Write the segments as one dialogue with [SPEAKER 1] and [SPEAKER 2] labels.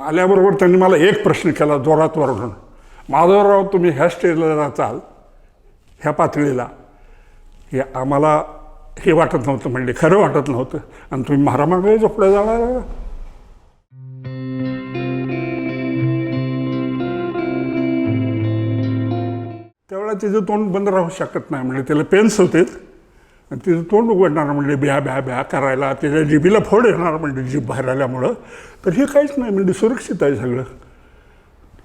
[SPEAKER 1] आल्याबरोबर त्यांनी मला एक प्रश्न केला जोरात वरडून. माधवराव तुम्ही ह्या स्टेजला जाचाल ह्या पातळीला. हे आम्हाला हे वाटत नव्हतं म्हणजे खरं वाटत नव्हतं. आणि तुम्ही महारामाकडे झोपड्या जाणार त्यावेळेला तिचं तोंड बंद राहू शकत नाही म्हणजे त्याला पेन्स होते. आणि तिचं तोंड उघडणार म्हणजे ब्या ब्या ब्या करायला. त्याच्या जिबीला फोड येणार म्हणजे जीभ बाहेर आल्यामुळं तर हे काहीच नाही म्हणजे सुरक्षित आहे सगळं.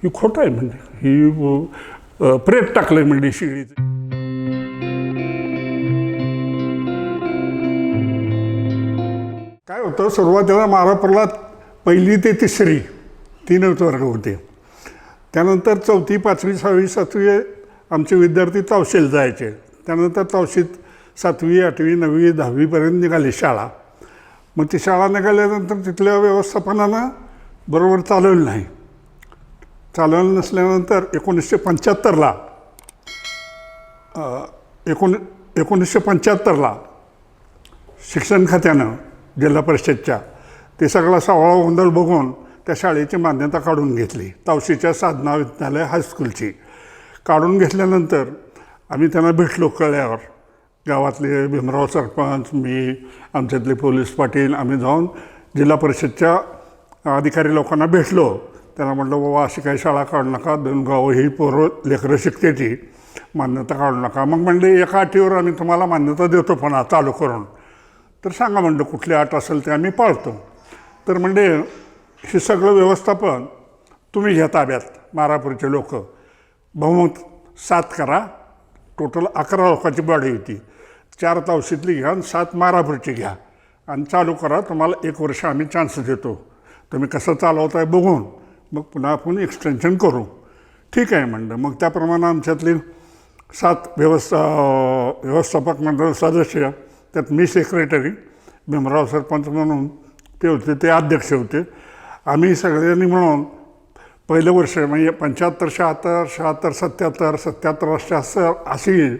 [SPEAKER 1] ही खोटं आहे म्हणजे. ही प्रेत टाकलं म्हणजे शिडीचं काय होतं सुरुवातीला महाराष्ट्राला पहिली ते तिसरी तीनच वर्ग होते. त्यानंतर चौथी पाचवी सहावी सातवी आमचे विद्यार्थी तवशील जायचे. त्यानंतर तवशीत सातवी आठवी नववी दहावीपर्यंत निघाली शाळा. मग ती शाळा निघाल्यानंतर तिथल्या व्यवस्थापनानं बरोबर चालवलं नाही. चालवलं नसल्यानंतर एकोणीसशे पंच्याहत्तरला एकोण एकोणीसशे पंच्याहत्तरला शिक्षण खात्यानं जिल्हा परिषदच्या ते सगळा सावळा गोंधळ बघून त्या शाळेची मान्यता काढून घेतली. तावशीच्या साधना विद्यालय हायस्कूलची. काढून घेतल्यानंतर आम्ही त्यांना भेटलो कळल्यावर गावातले भीमराव सरपंच मी आमच्यातले पोलीस पाटील आम्ही जाऊन जिल्हा परिषदच्या अधिकारी लोकांना भेटलो. त्यांना म्हटलं बाबा अशी काही शाळा काढू नका दोन गावं ही पोरं लेकरं शिकतेची मान्यता काढू नका. मग म्हणले एका अटीवर आम्ही तुम्हाला मान्यता देतो पण चालू करून. तर सांगा म्हणलं कुठली अट असेल ते आम्ही पाळतो. तर म्हणजे हे सगळं व्यवस्थापन तुम्ही घ्या ताब्यात मारापूरचे लोक. बहुमत सात करा टोटल अकरा लोकांची बॉडी होती. चार तावशीतली घ्या आणि सात मारापूरची घ्या. आणि चालू करा तुम्हाला एक वर्ष आम्ही चान्स देतो. तुम्ही कसं चालवताय बघून मग पुन्हा आपण एक्सटेन्शन करू. ठीक आहे म्हणलं मग त्याप्रमाणे आमच्यातली सात व्यवस्था व्यवस्थापक मंडळ सदस्य त्यात मी सेक्रेटरी भीमराव सरपंच म्हणून ते होते ते अध्यक्ष होते. आम्ही सगळ्यांनी म्हणून पहिलं वर्ष म्हणजे पंच्याहत्तर शहात्तर शहात्तर सत्याहत्तर सत्याहत्तर असं अशी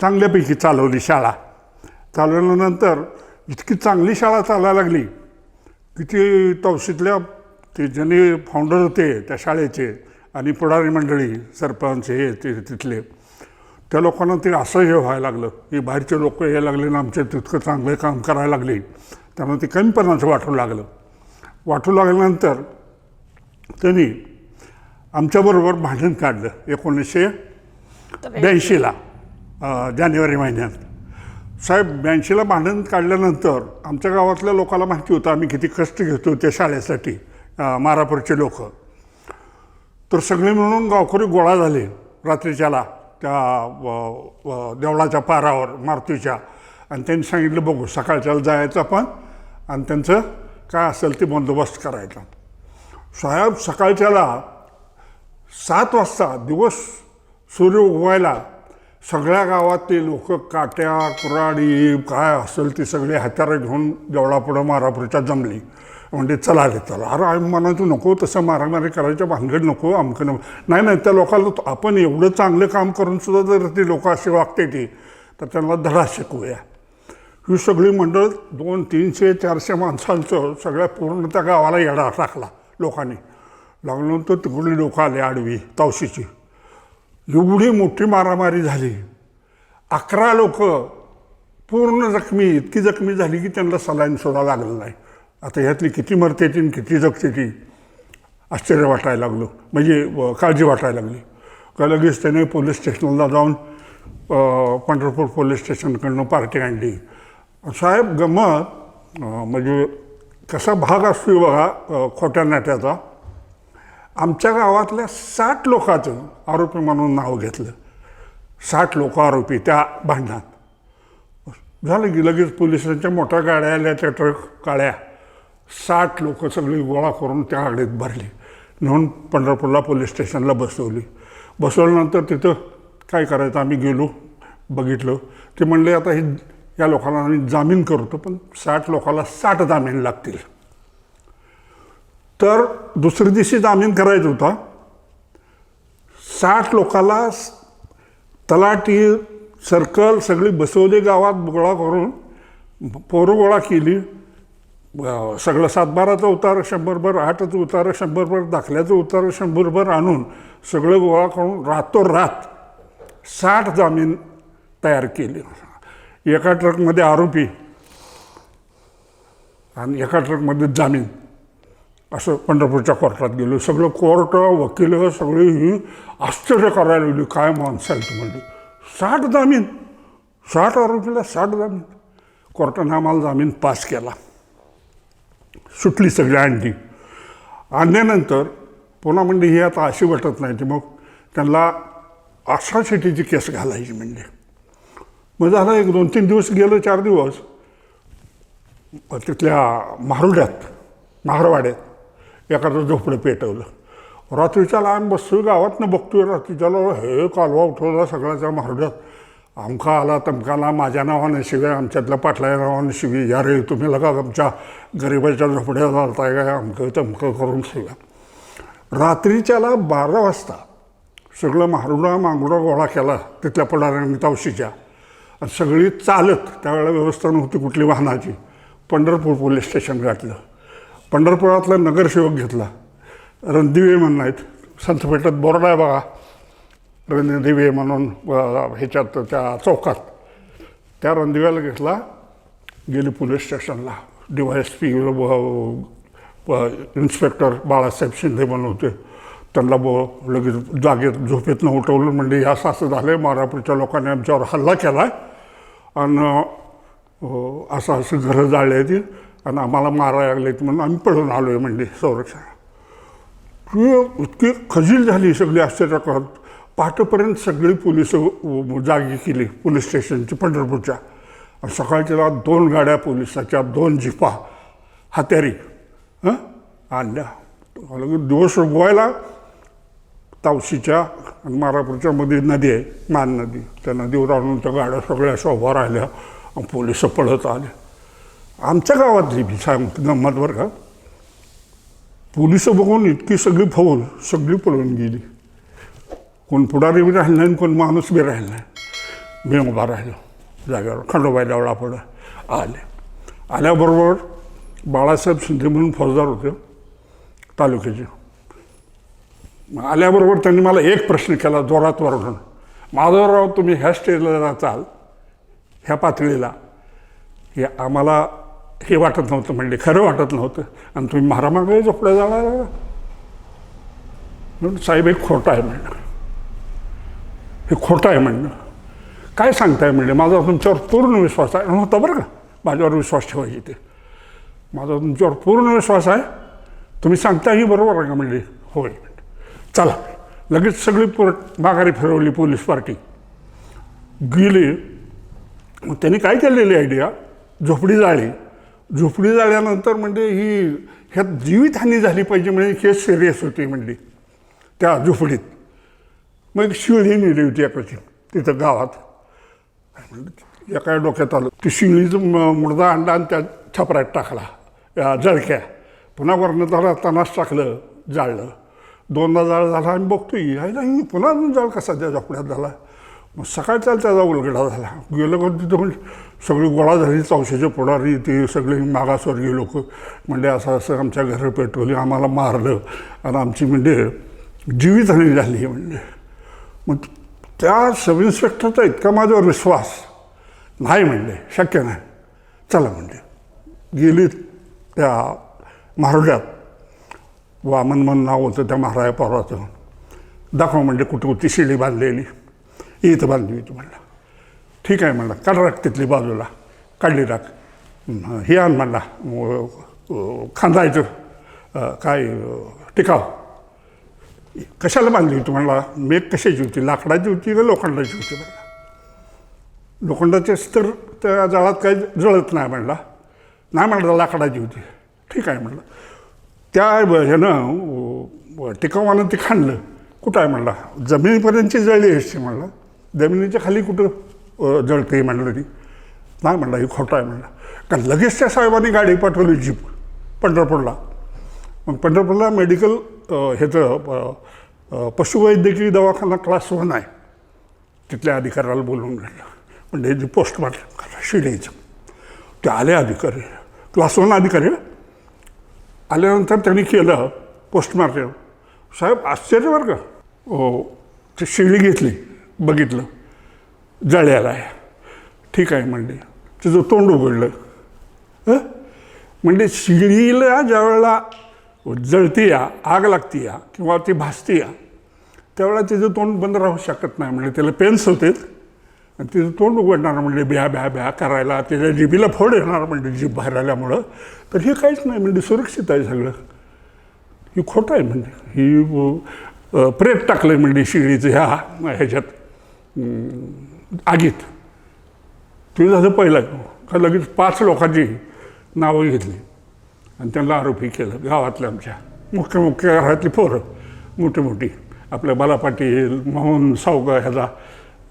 [SPEAKER 1] चांगल्यापैकी चालवली शाळा. चालवल्यानंतर इतकी चांगली शाळा चालायला लागली की ती तवशीतल्या ते ज्यांनी फाउंडर होते त्या शाळेचे आणि पुढारी मंडळी सरपंच हे ते तिथले त्या लोकांना ते असं हे व्हायला लागलं की बाहेरचे लोक यायला लागले ना आमच्या तितकं चांगलं काम करायला लागले त्यामुळे ते कमीपणाचं वाटू लागलं. वाटू लागल्यानंतर त्यांनी आमच्याबरोबर भांडण काढलं एकोणीसशे ब्याऐंशीला जानेवारी महिन्यात. साहेब ब्याऐंशीला भांडण काढल्यानंतर आमच्या गावातल्या लोकांना माहिती होतं आम्ही किती कष्ट घेतो त्या शाळेसाठी मारापूरचे लोक. तर सगळे मिळून गावकरी गोळा झाले रात्रीच्याला त्या देवळाच्या पारावर मारुतीच्या. आणि त्यांनी सांगितलं बघू सकाळच्याला जायचं आपण आणि त्यांचं काय असेल ते बंदोबस्त करायचा. साहेब सकाळच्याला सात वाजता दिवस सूर्य उगवायला सगळ्या गावातले लोक काट्या कुराडी काय असेल ते सगळी हत्यारं घेऊन देवळापुढं मारापुरीच्या जमली. म्हणजे चला रे चला. अरे आम्ही म्हणायचो नको तसं मारामारी करायच्या भानगड नको अमकं नको. नाही नाही त्या लोकांना आपण एवढं चांगलं काम करून सुद्धा जर ती लोक अशी वागते ती तर त्यांना धडा शिकवूया. ही सगळी मंडळ दोन तीनशे चारशे माणसांचं सगळ्या पूर्ण त्या गावाला येडा टाकला. लोकांनी. लागल्यानंतर तिकडली लोक आले आडवी तावशीची. एवढी मोठी मारामारी झाली. अकरा लोक पूर्ण जखमी इतकी जखमी झाली की त्यांना सलाईन सोडा लागलं नाही. आता ह्यातली किती मरते ती आणि किती जगते ती आश्चर्य वाटायला लागलं. म्हणजे काळजी वाटायला लागली. का लगेच त्याने पोलीस स्टेशनला जाऊन पंढरपूर पोलीस स्टेशनकडनं पार्टी आणली. साहेब गमत म्हणजे कसा भाग असतो बघा खोट्या नाट्याचा. आमच्या गावातल्या साठ लोकांचं आरोपी म्हणून नाव घेतलं. साठ लोक आरोपी त्या भांडणात. झालं की लगेच पोलिसांच्या मोठ्या गाड्या आल्या त्या ट्रक काळ्या साठ लोक सगळी गोळा करून त्या गाडीत भरली. म्हणून पंढरपूरला पोलीस स्टेशनला बसवली. बसवल्यानंतर तिथं काय करायचं आम्ही गेलो बघितलं. ते म्हणले आता ही या लोकांना आम्ही जामीन करतो पण साठ लोकांना साठ जामीन लागतील. तर दुसऱ्या दिवशी जामीन करायचा होता. साठ लोकाला तलाठी सर्कल सगळी बसवली गावात गोळा करून पोरं गोळा केली. सगळं सातबाराचं उतार शंभरभर आठचं उतार शंभरभर दाखल्याचं उतार शंभरभर आणून सगळं गोळा करून रातोरात साठ जामीन तयार केले. एका ट्रकमध्ये आरोपी आणि एका ट्रकमध्ये जामीन. असं पंढरपूरच्या कोर्टात गेलो. सगळं कोर्ट वकील सगळी ही आश्चर्य करायला लागली. काय माणसं आहेत म्हणली साठ जामीन. साठ आरोपीला साठ जामीन. कोर्टानं आम्हाला जामीन पास केला. सुटली सगळी अंडी आणल्यानंतर पुन्हा म्हणजे ही आता अशी वाटत नाही ती मग त्यांना अट्रॉसिटीची केस घालायची म्हणजे. मग झाला एक दोन तीन दिवस गेलो चार दिवस. तिथल्या मारुड्यात महारवाड्यात एखादं झोपडं पेटवलं. रात्रीच्याला आम्ही बसतो गावातनं बघतोय रात्रीच्याला हे कालवा उठवला सगळ्याच्या मारुड्यात आमका आला तमका आला माझ्या नावानं शिवाय आमच्यातल्या पाटल्या नावानं शिवी. या रे तुम्ही लगा आमच्या गरिबाच्या झोपड्या घालताय काय? अमकं तमकं करून शिव्या. रात्रीच्याला बारा वाजता सगळं मारुडा मांगुडा गोळा केला तिथल्या पुढाऱ्यांनी तावशीच्या. सगळी चालत त्यावेळेला व्यवस्था नव्हती कुठली वाहनाची. पंढरपूर पोलीस स्टेशन गाठलं पंढरपुरातला नगरसेवक घेतला. रणदिवे म्हणून आहेत संतपेठेत बोर्ड आहे बघा. रणदिवे म्हणून ह्याच्यात त्या चौकात. त्या रणदिव्याला घेतला. गेली पोलीस स्टेशनला. D Y S P inspector Balasaheb Shinde म्हणून होते. त्यांना ब लगेच जागेत झोपेतनं उठवलं. म्हणजे असं असं झालं. आहे मारापूरच्या लोकांनी आमच्यावर हल्ला केला आहे आणि असं असं घरं जाळले ती आणि आम्हाला मारायला लागलेत म्हणून आम्ही पळून आलो आहे म्हणजे संरक्षण. ती इतकी खजील झाली सगळी आश्चर्य करत पहाटेपर्यंत सगळी पोलीस जागी केली पोलीस स्टेशनची पंढरपूरच्या. आणि सकाळच्या दोन गाड्या पोलिसाच्या दोन जिपा हत्यारी हं? आणल्या. दिवस उगवायला तावशीच्या मारापूरच्या मध्ये नदी आहे मान नदी. त्या नदीवर आणून त्या गाड्या सगळ्या अशा उभ्या राहिल्या पोलीस पळत आले. आमच्या गावातली बी सांग गंमत बरं का? पोलीस बघून इतकी सगळी फौज सगळी पळून गेली. कोण पुढारी बी राहिला नाही कोण माणूस बी राहिला नाही. मी उभा राहिलो. जागेवर खंडोबाई देवळा पुढं आले. आल्याबरोबर बाळासाहेब शिंदे म्हणून फौजदार होते तालुक्याचे. आल्याबरोबर त्यांनी मला एक प्रश्न केला जोरात वरडून. माधवराव तुम्ही ह्या स्टेजला जाचाल ह्या पातळीला. हे आम्हाला हे वाटत नव्हतं म्हणजे खरं वाटत नव्हतं. आणि तुम्ही मारामागे झोपड्या जाणार म्हणून साहेब हे खोटं आहे म्हणणं. हे खोटं आहे म्हणणं. काय सांगताय म्हणजे माझा तुमच्यावर पूर्ण विश्वास आहे. नव्हता बरं का? माझ्यावर विश्वास ठेवायची ते माझा तुमच्यावर पूर्ण विश्वास आहे. तुम्ही सांगताही बरोबर आहे का म्हणजे? होय. चला लगेच सगळी पोर माघारी फिरवली पोलीस पार्टी. गेली मग त्यांनी काय केलेली आयडिया झोपडी जाळली झोपडी जाळल्यानंतर म्हणजे ही ह्यात जीवितहानी झाली पाहिजे म्हणजे केस सिरियस होती म्हणली त्या झोपडीत. मग एक शिळी नेली होती एकाची तिथं गावात. एका डोक्यात आलं ती शिळीचं म- मुडदा आणला आणि त्या छपऱ्यात टाकला या जळक्या. पुन्हा वर्ण त्याला तणास टाकलं जाळलं. दोनदा जाळ झाला आम्ही बघतोय यायला ही पुन्हा अजून जाळ कसा त्या झोपड्यात झाला? मग सकाळचा त्याचा उलगडा झाला. गेलं का तिथं म्हणजे सगळी गोळा झाली चौशाचे पुढारी ते सगळे मागासवर्गीय लोक. म्हणजे असं असं आमच्या घरं पेटवली आम्हाला मारलं आणि आमची म्हणजे जीवितहानी झाली म्हणजे. मग त्या सब इन्स्पेक्टरचा इतका माझ्यावर विश्वास नाही म्हणले शक्य नाही. चला म्हणजे गेली त्या मारोड्यात. वामन म्हणून नाव होतं त्या महाराया पोराचं. दाखवा म्हणजे कुठे होती शिडी बांधलेली. इथं बांधली होती म्हणलं. ठीक आहे म्हणलं काढ राख तिथली बाजूला. काढली राख. हे आण म्हणला खांदायचं. काय टिकाव. कशाला बांधली होती म्हणला? मेघ कशाची होती? लाकडाची होती का लोखंडाची होती म्हणला? लोखंडाची तर त्या जाळात काही जळत नाही म्हणला. नाही म्हणलं लाकडाची होती. ठीक आहे म्हणलं. त्या ब- ह्यानं टिकावानं ते खाणलं कुठं आहे म्हणला? जमिनीपर्यंतची जळली असते म्हणला. जमिनीच्या खाली कुठं जळते म्हणलं ती. नाही म्हणला हे खोटं आहे म्हणलं. कारण लगेच त्या साहेबांनी गाडी पाठवली जीप पंढरपूरला. मग पंढरपूरला मेडिकल ह्याचं पशुवैद्यकीय दवाखाना क्लास वन आहे. तिथल्या अधिकाऱ्याला बोलवून घेतलं. म्हणजे जी पोस्टमार्टम करा शिडीचं. ते आले अधिकारी. क्लास वन अधिकारी आल्यानंतर त्यांनी केलं पोस्टमार्टम साहेब आश्चर्य बरं का. हो ती शिळी घेतली बघितलं. जळ्याला आहे. ठीक आहे म्हणले तिचं तोंड उघडलं. हं? म्हणजे शिळीला ज्या वेळेला जळती या आग लागती या किंवा ती भासती या त्यावेळेला तिचं तोंड बंद राहू शकत नाही. म्हणजे त्याला पेन्स होते. आणि तिचं तोंड उघडणार म्हणजे ब्या ब्या ब्या करायला त्याच्या जिबीला फोड येणार म्हणजे जीभ बाहेर आल्यामुळं तर हे काहीच नाही म्हणजे सुरक्षित आहे सगळं. ही खोटं आहे म्हणजे. ही प्रेत टाकलं आहे म्हणजे शिगडीचं ह्या ह्याच्यात आगीत. ते झालं पहिलं का लगेच पाच लोकांची नावं घेतली. आणि त्यांना आरोपी केलं गावातल्या आमच्या. मुख्य मुख्य घरातली पोरं मोठी मोठी. आपल्या बालापाटील मोहन सावगा ह्याचा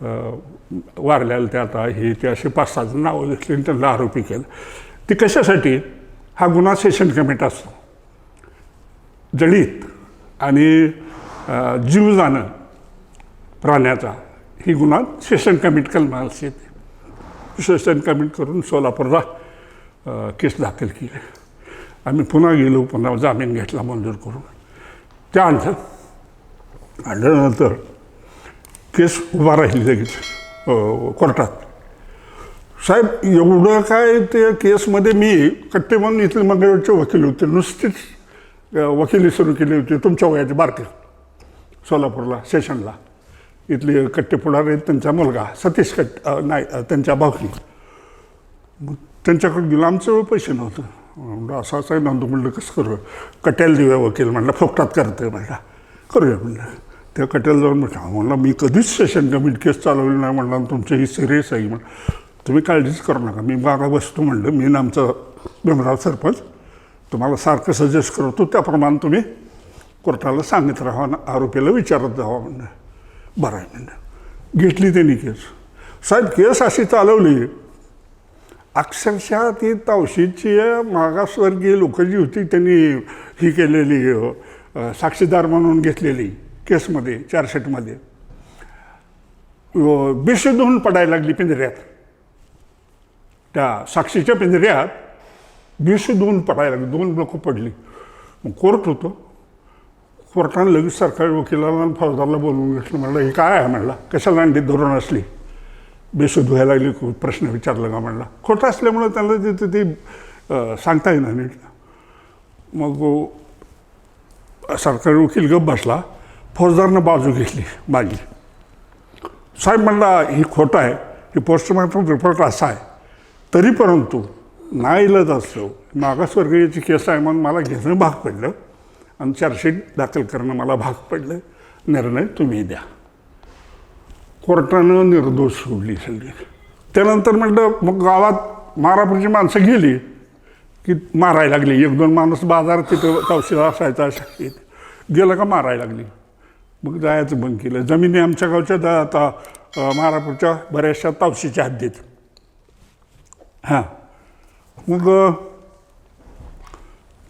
[SPEAKER 1] वारल्याला त्या आता हे ते असे पाच सात नावं घेतली आणि त्यांना आरोपी केलं. ती कशासाठी? हा गुन्हा सेशन कमिटी असतो. जळीत आणि जीव जाणं प्राण्याचा ही गुन्हा सेशन कमिट कलमास येते. सेशन कमिट करून सोलापूरला केस दाखल केली. आम्ही पुन्हा गेलो पुन्हा जामीन घेतला मंजूर करून. त्यानंतर आणल्यानंतर केस उभा राहिली लगेच कोर्टात. साहेब एवढं काय ते केसमध्ये मी कट्टे म्हणून इथले मंगळवेरचे वकील होते नुसतीच वकिली सुरू केली होती तुमच्या वयाचे बारके सोलापूरला सेशनला इथले कट्टे पुढारी आहेत त्यांचा मुलगा सतीश कट्ट नाही त्यांच्या भावनी मग त्यांच्याकडे गेलो आमचं पैसे नव्हतं. म्हणलं असं असं आहे नंदू म्हणलं कसं करू? कट्याला देऊया वकील म्हणलं फोकटात करते म्हणलं. करूया म्हणलं. त्या कट्याला जाऊन म्हटलं म्हणला मी कधीच सेशन कमिट केस चालवली नाही म्हणलं तुमचं ही सिरियस आहे म्हणलं तुम्ही काळजीच करू नका. मी मागा बसतो म्हणलं. मी आमचा आमचं भीमराव सरपंच तुम्हाला सारखं सजेस्ट करतो. त्याप्रमाणे तुम्ही कोर्टाला सांगत राहा आणि आरोपीला विचारत जावा म्हणणं बरं आहे म्हणणं घेतली त्यांनी केस. साहेब केस अशी चालवली. अक्षरशः ती तावशीची मागासवर्गीय लोक जी होती त्यांनी ही केलेली साक्षीदार म्हणून घेतलेली. केसमध्ये चारशेटमध्ये. होऊन पडायला लागली पिंजऱ्यात. त्या साक्षीच्या पिंजऱ्यात बेशुद्धून पडायला लागली. दोन लोक पडली. मग कोर्ट होतो. कोर्टाने लगेच सरकारी वकिलाला आणि फौजदारला बोलवून घेतलं. म्हणलं हे काय आहे? म्हणला. कशाला अंडीत धोरण असली? बेशुद्ध व्हायला लागली? खूप प्रश्न विचारला का? म्हणला. खोटं असल्यामुळं त्यांना तिथे ते सांगता येणार नीट मग सरकारी वकील गप बसला. फौजदारनं बाजू घेतली माझी साहेब म्हणला ही खोटं आहे. ही पोस्टमार्टम रिपोर्ट असा आहे. तरी परंतु नाईलाज असलो मागासवर्गीयाची केस आहे म्हणून मला घेणं भाग पडलं आणि चार्जशीट दाखल करणं मला भाग पडलं. निर्णय तुम्ही द्या. कोर्टानं निर्दोष सोडली सगळी त्यानंतर म्हटलं मग गावात मारापुरची माणसं गेली की मारायला लागली. एक दोन माणूस बाजारात तिथं तवशिला असायचा शाळेत गेलं का मारायला लागली? मग जायचं बंद केलं. जमिनी आमच्या गावच्या दा आता मारापूरच्या बऱ्याचशा तावशीच्या हद्दीत. हां. मग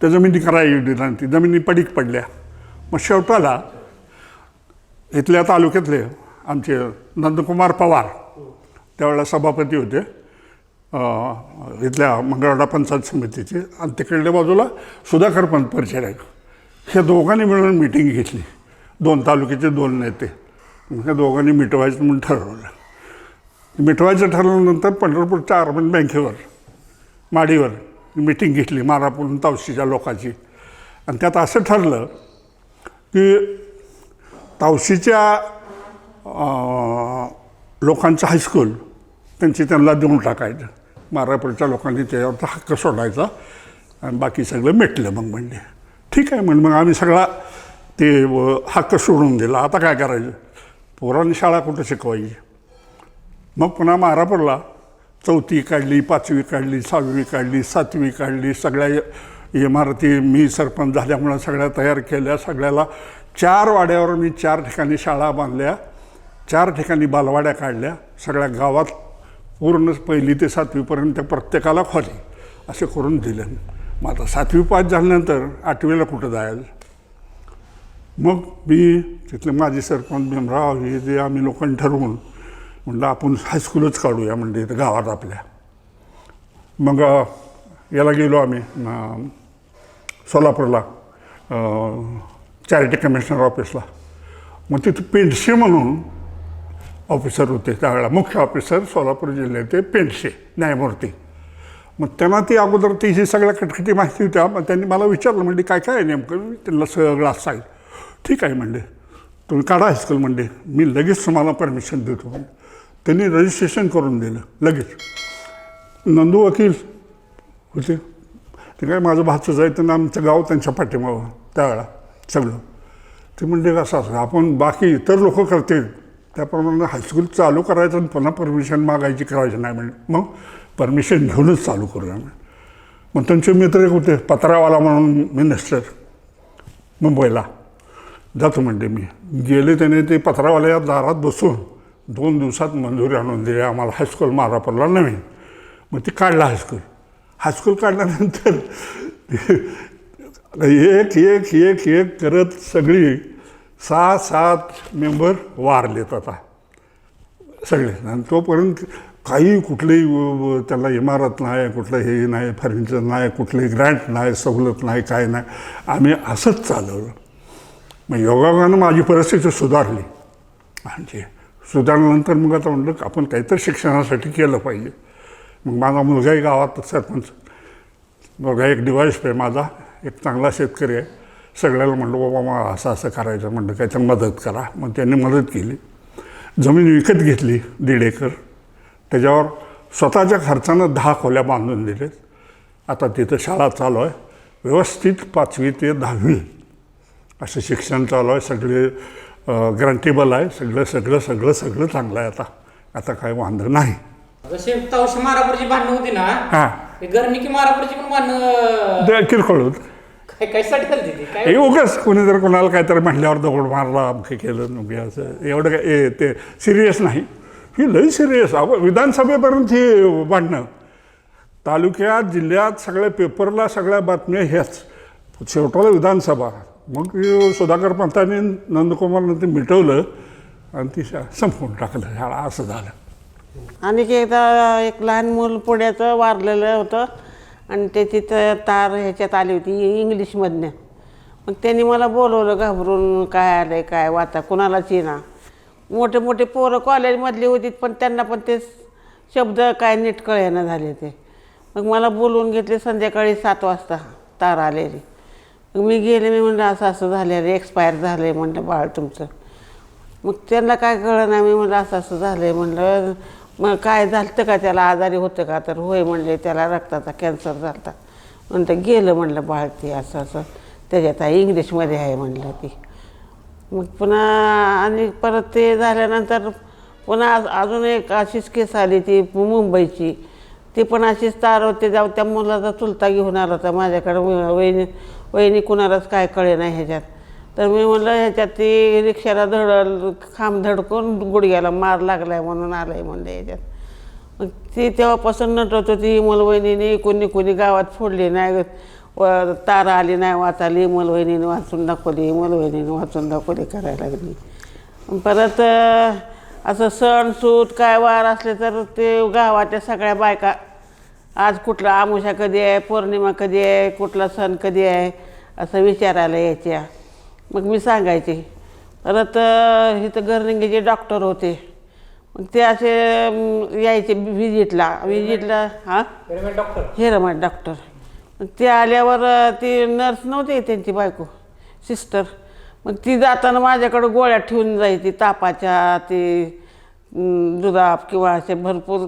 [SPEAKER 1] त्या जमिनी करायला दिल्या ती जमिनी पडीक पडल्या. मग शेवटाला इथल्या तालुक्यातले आमचे नंदकुमार पवार त्यावेळेला सभापती होते. इथल्या मंगळवाडा पंचायत समितीचे आणि तिकडल्या बाजूला सुधाकर पंत परिचारक. ह्या दोघांनी मिळून मिटिंग घेतली. दोन तालुक्याचे दोन नेते. मग ह्या दोघांनी मिटवायचं म्हणून ठरवलं. मिटवायचं ठरवल्यानंतर पंढरपूरच्या अर्बन बँकेवर माडीवर मिटिंग घेतली मारापूर तावशीच्या लोकांची. आणि त्यात असं ठरलं की तावशीच्या लोकांचं हायस्कूल त्यांची त्यांना देऊन टाकायचं. मारापूरच्या लोकांनी त्याच्यावरचा हक्क सोडायचा आणि बाकी सगळं मिटलं मग म्हणजे. ठीक आहे म्हणून मग आम्ही सगळा ते व, हक्क सोडून दिला. आता काय करायचं? पोरांनी शाळा कुठं शिकवायची? मग पुन्हा मारापूरला चौथी काढली पाचवी काढली सहावी काढली सातवी काढली. सगळ्या इमारती मी सरपंच झाल्यामुळं सगळ्या तयार केल्या. सगळ्याला चार वाड्यावर मी चार ठिकाणी शाळा बांधल्या. चार ठिकाणी बालवाड्या काढल्या. सगळ्या गावात पूर्ण पहिली ते सातवीपर्यंत प्रत्येकाला खोली असे करून दिलं. मग आता सातवी पास झाल्यानंतर आठवीला कुठं जायचं? मग मी तिथले माझी सरपंच भीमराव हे जे आम्ही लोकांनी ठरवून म्हणलं आपण हायस्कूलच काढूया म्हणजे इथं गावात आपल्या. मग याला गेलो आम्ही सोलापूरला चॅरिटी कमिशनर ऑफिसला मग तिथं पेंडशे म्हणून ऑफिसर होते त्यावेळेला मुख्य ऑफिसर सोलापूर जिल्ह्याचे पेंडशे न्यायमूर्ती. मग त्यांना ती अगोदर ती ही सगळ्या कटकटी माहिती होत्या मग त्यांनी मला विचारलं म्हणजे काय काय नेमकं? त्यांना सगळं सांगितलं ठीक आहे म्हणले तुम्ही काढा हायस्कूल म्हणले मी लगेच तुम्हाला परमिशन देतो. त्यांनी रजिस्ट्रेशन करून दिलं लगेच. नंदू वकील होते. ते काय माझं भाचंच आहे त्यांना आमचं गाव त्यांच्या पाठीमागं त्यावेळेला सगळं. ते म्हणजे कसं असं आपण बाकी इतर लोक करते त्याप्रमाणे हायस्कूल चालू करायचं आणि पुन्हा परमिशन मागायची करायची नाही म्हणजे मग परमिशन घेऊनच चालू करूया म्हणजे मग त्यांचे मित्र एक होते पत्रावाला म्हणून मिनिस्टर मुंबईला. जातो म्हणते मी. गेले त्याने ते पत्रावाल्या दारात बसून दोन दिवसात मंजुरी आणून दिली. आम्हाला हायस्कूल मारापूरला नवीन मग ते काढलं हायस्कूल हायस्कूल काढल्यानंतर एक एक एक एक करत सगळी सहा सात मेंबर वारलेत आता. सगळे. आणि तोपर्यंत काही कुठलीही व- त्याला इमारत नाही कुठलं हे नाही फर्निचर नाही कुठली ग्रँट नाही सवलत नाही काय नाही. आम्ही असंच चालवलं. मग योगायोगानं माझी परिस्थिती सुधारली. म्हणजे सुधारल्यानंतर मग आता म्हणलं आपण काहीतरी शिक्षणासाठी केलं पाहिजे. मग माझा मुलगाही गावात सरपंच. मुलगा एक डिवाईस आहे माझा. एक चांगला शेतकरी आहे. सगळ्याला म्हणलं बाबा मग असं असं करायचं. म्हणलं काहीतरी मदत करा. मग त्यांनी मदत केली. जमीन विकत घेतली दीड एकर. त्याच्यावर स्वतःच्या खर्चानं दहा खोल्या बांधून दिलेत. आता तिथं शाळा चालू आहे. व्यवस्थित पाचवी ते दहावी. असं शिक्षण चालू आहे सगळे ग्रँटेबल आहे सगळं सगळं सगळं सगळं चांगलं आहे आता. आता काय वांधं नाही.
[SPEAKER 2] जसे तवशी मारापूरची भांडणं होती ना?
[SPEAKER 1] हां.
[SPEAKER 2] गर्निकी मारापूरची पण भांडणं
[SPEAKER 1] किरकोळ होतं.
[SPEAKER 2] काय काय सटकल
[SPEAKER 1] हे उगाच कोणी जर कोणाला काहीतरी म्हणल्यावर दगड मारला अमके केलं नुके असं एवढं काय ते सिरियस नाही. ही लई सिरियस अहो विधानसभेपर्यंत ही भांडणं. तालुक्यात जिल्ह्यात सगळ्या पेपरला सगळ्या बातम्या ह्याच. शेवटाला विधानसभा. मग सुधाकर पंतांनी नंदकुमारनं ते मिटवलं आणि ती शा- संपवून टाकलं. शाळा असं झालं.
[SPEAKER 3] आणि एकदा एक लहान मूल पुण्याचं वारलेलं होतं आणि ते तिथं तार ह्याच्यात आली होती इंग्लिशमधनं. मग त्यांनी मला बोलवलं घाबरून काय आलं काय वाता कुणालाच येणार मोठे मोठे पोरं कॉलेजमधली होती पण त्यांना पण ते शब्द काय नीट कळेना झाले ते. मग मला बोलवून घेतले संध्याकाळी सात वाजता तार आलेली. मी गेले मी म्हणलं असं असं झालं रे एक्सपायर झालं आहे म्हणलं बाळ तुमचं. मग त्यांना काय कळलं नाही मी म्हणलं असं असं झालं आहे म्हणलं. मग काय झालं का त्याला आजारी होतं का? तर होय म्हणले त्याला रक्ताचा कॅन्सर झाला म्हणतं गेलं म्हणलं बाळ ते असं असं. त्याच्यात आहे इंग्लिशमध्ये आहे म्हणलं ती. मग पुन्हा आणि परत ते झाल्यानंतर पुन्हा आज- अजून एक अशीच केस आली ती मुंबईची. ती पण अशीच तार होते जाऊ त्या मुलाचा चुलता घेऊन आला होता. माझ्याकडं वहिनी वहिनी कुणालाच काय कळे नाही ह्याच्यात. तर मी म्हणलं ह्याच्यात ती रिक्षाला धड खांब धडकून गुडघ्याला मार लागलाय म्हणून आलाय म्हणलं ह्याच्यात. मग ती तेव्हापासून नटत होती मुलवहिनीने कोणी कोणी गावात फोडली नाही व तारा आली नाही वाचाली मुलवहिनीने वाचून दाखवली मुलवहिनीने वाचून दाखवली करायला लागली. परत असं सण सूत काय वार असले तर ते गावाच्या सगळ्या बायका आज कुठला आमुषा कधी आहे पौर्णिमा कधी आहे कुठला सण कधी आहे असं विचारायला यायच्या. मग मी सांगायचे परत इथं गर्निंगीचे डॉक्टर होते मग ते असे यायचे व्हिजिटला व्हिजिटला हां?
[SPEAKER 2] डॉक्टर
[SPEAKER 3] हे रमत डॉक्टर मग ते आल्यावर ती नर्स नव्हती त्यांची बायको सिस्टर मग ती जाताना माझ्याकडं गोळ्या ठेवून जायची तापाच्या ते दुधाप किंवा असे भरपूर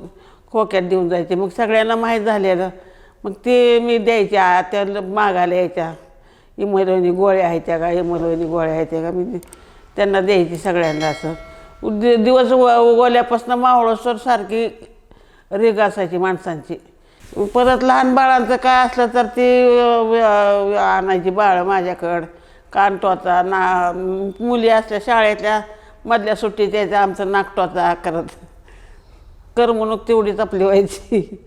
[SPEAKER 3] खोक्यात देऊन जायचे. मग सगळ्यांना माहीत झालेलं. मग ते मी द्यायच्या त्या मागायला यायच्या. इमरवणी गोळ्या आहेत त्या का इमरवणी गोळ्या आहेत का मी त्यांना द्यायची सगळ्यांना असं. दि- दिवस ओल्यापासून मावळसर सारखी रेग असायची माणसांची. परत लहान बाळांचं काय असलं तर ती आणायची बाळं माझ्याकडं. कानटोचा ना मुली असल्या शाळेतल्या मधल्या सुट्टीत यायच्या आमचं नाकटोचा करत करमणूक तेवढीच आपली व्हायची.